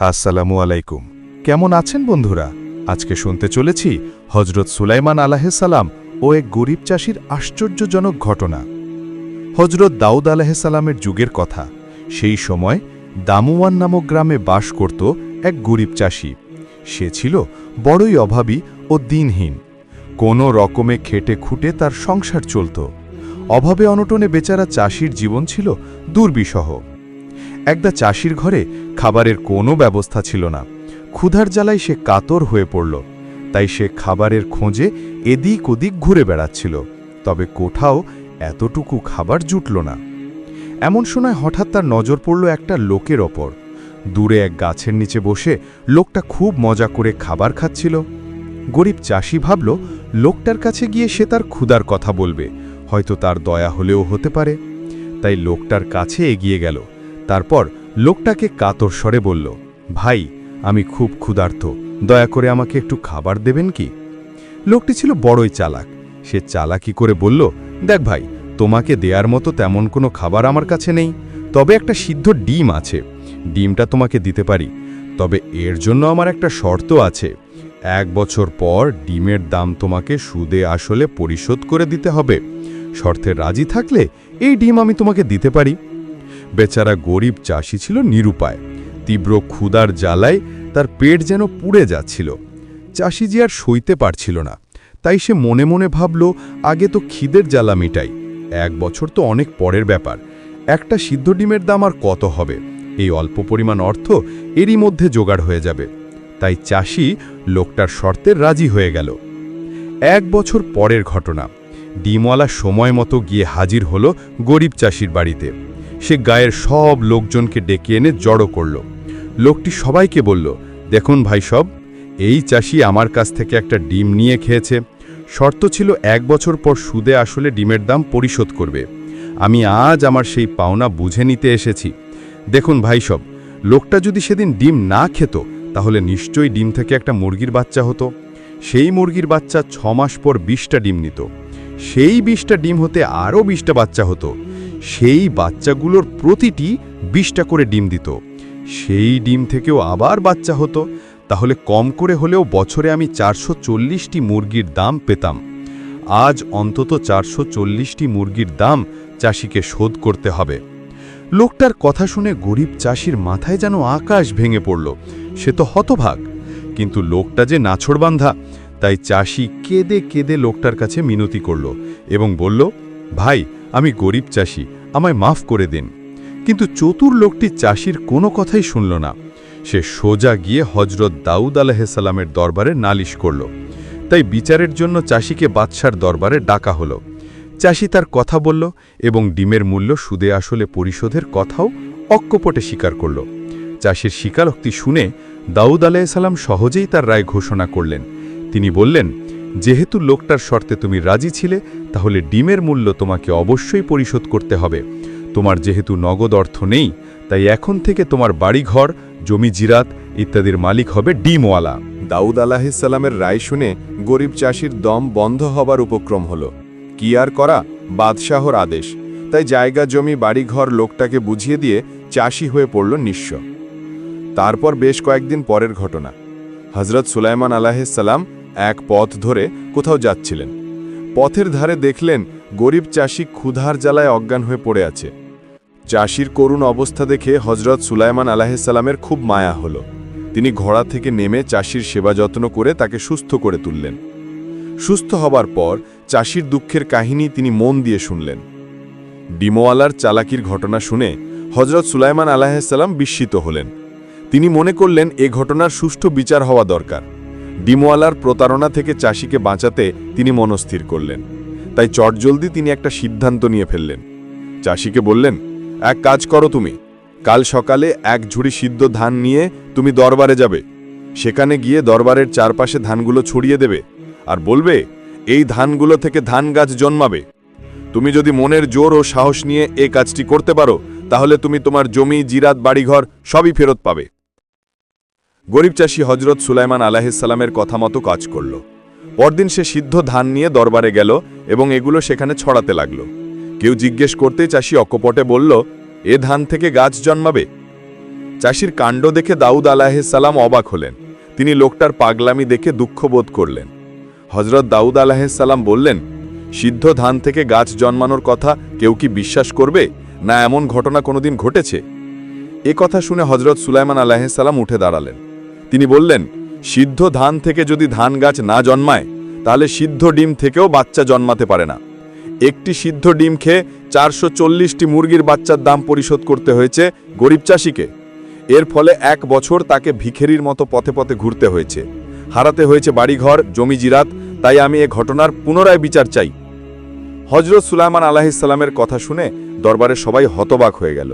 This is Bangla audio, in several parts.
আসসালামু আলাইকুম। কেমন আছেন বন্ধুরা? আজকে শুনতে চলেছি হজরত সুলাইমান আলাহিসাল্লাম ও এক গরিব চাষির আশ্চর্যজনক ঘটনা। হজরত দাউদ আলাহিসাল্লামের যুগের কথা। সেই সময় দামুয়ান নামক গ্রামে বাস করত এক গরিব চাষি। সে ছিল বড়ই অভাবী ও দিনহীন। কোনো রকমে খেটে খুঁটে তার সংসার চলত। অভাবে অনটনে বেচারা চাষির জীবন ছিল দুর্বিষহ। একদা চাষির ঘরে খাবারের কোনো ব্যবস্থা ছিল না। ক্ষুধার জ্বালায় সে কাতর হয়ে পড়ল। তাই সে খাবারের খোঁজে এদিক ওদিক ঘুরে বেড়াচ্ছিল। তবে কোথাও এতটুকু খাবার জুটল না। এমন সময় হঠাৎ তার নজর পড়ল একটা লোকের ওপর। দূরে এক গাছের নিচে বসে লোকটা খুব মজা করে খাবার খাচ্ছিল। গরিব চাষি ভাবল, লোকটার কাছে গিয়ে সে তার ক্ষুধার কথা বলবে। হয়তো তার দয়া হলেও হতে পারে। তাই লোকটার কাছে এগিয়ে গেল। তারপর লোকটাকে কাতর স্বরে বলল, ভাই, আমি খুব ক্ষুধার্ত, দয়া করে আমাকে একটু খাবার দেবেন কি? লোকটি ছিল বড়ই চালাক। সে চালাকি করে বলল, দেখ ভাই, তোমাকে দেয়ার মতো তেমন কোনো খাবার আমার কাছে নেই। তবে একটা সিদ্ধ ডিম আছে। ডিমটা তোমাকে দিতে পারি। তবে এর জন্য আমার একটা শর্ত আছে। এক বছর পর ডিমের দাম তোমাকে সুদে আসলে পরিশোধ করে দিতে হবে। শর্তে রাজি থাকলে এই ডিম আমি তোমাকে দিতে পারি। বেচারা গরিব চাষি ছিল নিরুপায়। তীব্র ক্ষুধার জ্বালায় তার পেট যেন পুড়ে যাচ্ছিল। চাষি যে আর সইতে পারছিল না। তাই সে মনে মনে ভাবল, আগে তো খিদের জ্বালা মিটাই। এক বছর তো অনেক পরের ব্যাপার। একটা সিদ্ধ ডিমের দাম আর কত হবে? এই অল্প পরিমাণ অর্থ এরই মধ্যে জোগাড় হয়ে যাবে। তাই চাষি লোকটার শর্তে রাজি হয়ে গেল। এক বছর পরের ঘটনা। ডিমওয়ালা সময় মতো গিয়ে হাজির হলো গরিব চাষির বাড়িতে। সে গায়ের সব লোকজনকে ডেকে এনে জড়ো করল। লোকটি সবাইকে বলল, দেখুন ভাই সব, এই চাষি আমার কাছ থেকে একটা ডিম নিয়ে খেয়েছে। শর্ত ছিল এক বছর পর সুদে আসলে ডিমের দাম পরিশোধ করবে। আমি আজ আমার সেই পাওনা বুঝে নিতে এসেছি। দেখুন ভাই সব, লোকটা যদি সেদিন ডিম না খেত, তাহলে নিশ্চয়ই ডিম থেকে একটা মুরগির বাচ্চা হতো। সেই মুরগির বাচ্চা ছ মাস পর বিশটা ডিম নিত। সেই বিশটা ডিম হতে আরও বিশটা বাচ্চা হতো। সেই বাচ্চাগুলোর প্রতিটি বিশটা করে ডিম দিত। সেই ডিম থেকেও আবার বাচ্চা হতো। তাহলে কম করে হলেও বছরে আমি চারশো চল্লিশটি মুরগির দাম পেতাম। আজ অন্তত চারশো চল্লিশটি মুরগির দাম চাষিকে শোধ করতে হবে। লোকটার কথা শুনে গরিব চাষির মাথায় যেন আকাশ ভেঙে পড়ল। সে তো হতভাগ। কিন্তু লোকটা যে নাছড়বান্ধা, তাই চাষি কেঁদে কেঁদে লোকটার কাছে মিনতি করল এবং বলল, ভাই আমি গরিব চাষি, আমায় মাফ করে দিন। কিন্তু চতুর লোকটি চাষির কোনো কথাই শুনল না। সে সোজা গিয়ে হজরত দাউদ আলাহিসাল্লামের দরবারে নালিশ করল। তাই বিচারের জন্য চাষিকে বাদশার দরবারে ডাকা হলো। চাষি তার কথা বলল এবং ডিমের মূল্য সুদে আসলে পরিশোধের কথাও অক্কপটে স্বীকার করল। চাষির স্বীকারোক্তি শুনে দাউদ আলাইসাল্লাম সহজেই তার রায় ঘোষণা করলেন। তিনি বললেন যেহেতু লোকটার শর্তে তুমি রাজি ছিলে, তাহলে ডিমের মূল্য তোমাকে অবশ্যই পরিশোধ করতে হবে। তোমার যেহেতু নগদ অর্থ নেই, তাই এখন থেকে তোমার বাড়িঘর, জমি জিরাত ইত্যাদির মালিক হবে ডিমওয়ালা। দাউদ আলাহিসাল্লামের রায় শুনে গরিব চাষির দম বন্ধ হবার উপক্রম হল। কি আর করা, বাদশাহর আদেশ। তাই জায়গা, জমি, বাড়িঘর লোকটাকে বুঝিয়ে দিয়ে চাষি হয়ে পড়ল নিঃস্ব। তারপর বেশ কয়েকদিন পরের ঘটনা। হজরত সুলাইমান আলাহিসাল্লাম এক পথ ধরে কোথাও যাচ্ছিলেন। পথের ধারে দেখলেন গরিব চাষি ক্ষুধার জ্বালায় অজ্ঞান হয়ে পড়ে আছে। চাষির করুণ অবস্থা দেখে হজরত সুলাইমান আলাহিসাল্লামের খুব মায়া হল। তিনি ঘোড়া থেকে নেমে চাষির সেবা যত্ন করে তাকে সুস্থ করে তুললেন। সুস্থ হবার পর চাষির দুঃখের কাহিনী তিনি মন দিয়ে শুনলেন। ডিমোয়ালার চালাকির ঘটনা শুনে হজরত সুলাইমান আলাহিসাল্লাম বিস্মিত হলেন। তিনি মনে করলেন এ ঘটনার সুষ্ঠু বিচার হওয়া দরকার। ডিমোয়ালার প্রতারণা থেকে চাষিকে বাঁচাতে তিনি মনস্থির করলেন। তাই চটজলদি তিনি একটা সিদ্ধান্ত নিয়ে ফেললেন। চাষিকে বললেন, এক কাজ করো তুমি। কাল সকালে এক ঝুড়ি সিদ্ধ ধান নিয়ে তুমি দরবারে যাবে। সেখানে গিয়ে দরবারের চারপাশে ধানগুলো ছড়িয়ে দেবে আর বলবে, এই ধানগুলো থেকে ধান গাছ জন্মাবে। তুমি যদি মনের জোর ও সাহস নিয়ে এই কাজটি করতে পারো, তাহলে তুমি তোমার জমি, জিরাত, বাড়িঘর সবই ফেরত পাবে। গরিব চাষি হজরত সুলাইমান আলাহিসাল্লামের কথা মতো কাজ করল। পরদিন সে সিদ্ধ ধান নিয়ে দরবারে গেল এবং এগুলো সেখানে ছড়াতে লাগল। কেউ জিজ্ঞেস করতে চাষি অকপটে বলল, এ ধান থেকে গাছ জন্মাবে? চাষির কাণ্ড দেখে দাউদ আলাহিসাল্লাম অবাক হলেন। তিনি লোকটার পাগলামি দেখে দুঃখ বোধ করলেন। হজরত দাউদ আলাহিসাল্লাম বললেন, সিদ্ধ ধান থেকে গাছ জন্মানোর কথা কেউ কি বিশ্বাস করবে? না এমন ঘটনা কোনোদিন ঘটেছে? এ কথা শুনে হজরত সুলাইমান আলাহিসাল্লাম উঠে দাঁড়ালেন। তিনি বললেন, সিদ্ধ ধান থেকে যদি ধান গাছ না জন্মায়, তাহলে সিদ্ধ ডিম থেকেও বাচ্চা জন্মাতে পারে না। একটি সিদ্ধ ডিম খেয়ে চারশো চল্লিশটি মুরগির বাচ্চার দাম পরিশোধ করতে হয়েছে গরিব চাষিকে। এর ফলে এক বছর তাকে ভিখেরির মতো পথে পথে ঘুরতে হয়েছে। হারাতে হয়েছে বাড়িঘর, জমি জিরাত, তাই আমি এ ঘটনার পুনরায় বিচার চাই। হজরত সুলাইমান আলাহিসাল্লামের কথা শুনে দরবারে সবাই হতবাক হয়ে গেল।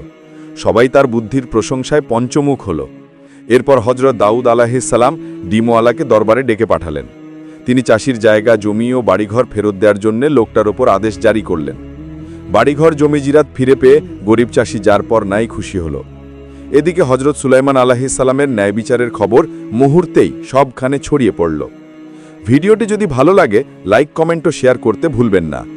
সবাই তার বুদ্ধির প্রশংসায় পঞ্চমুখ হল। এরপর হজরত দাউদ আলাহিসাল্লাম ডিমওয়ালাকে দরবারে ডেকে পাঠালেন। তিনি চাষির জায়গা, জমি ও বাড়িঘর ফেরত দেওয়ার জন্য লোকটার ওপর আদেশ জারি করলেন। বাড়িঘর জমি জিরাত ফিরে পেয়ে গরিব চাষি যার পর নাই খুশি হল। এদিকে হজরত সুলাইমান আলাহিসাল্লামের ন্যায় বিচারের খবর মুহূর্তেই সবখানে ছড়িয়ে পড়ল। ভিডিওটি যদি ভালো লাগে, লাইক, কমেন্ট ও শেয়ার করতে ভুলবেন না।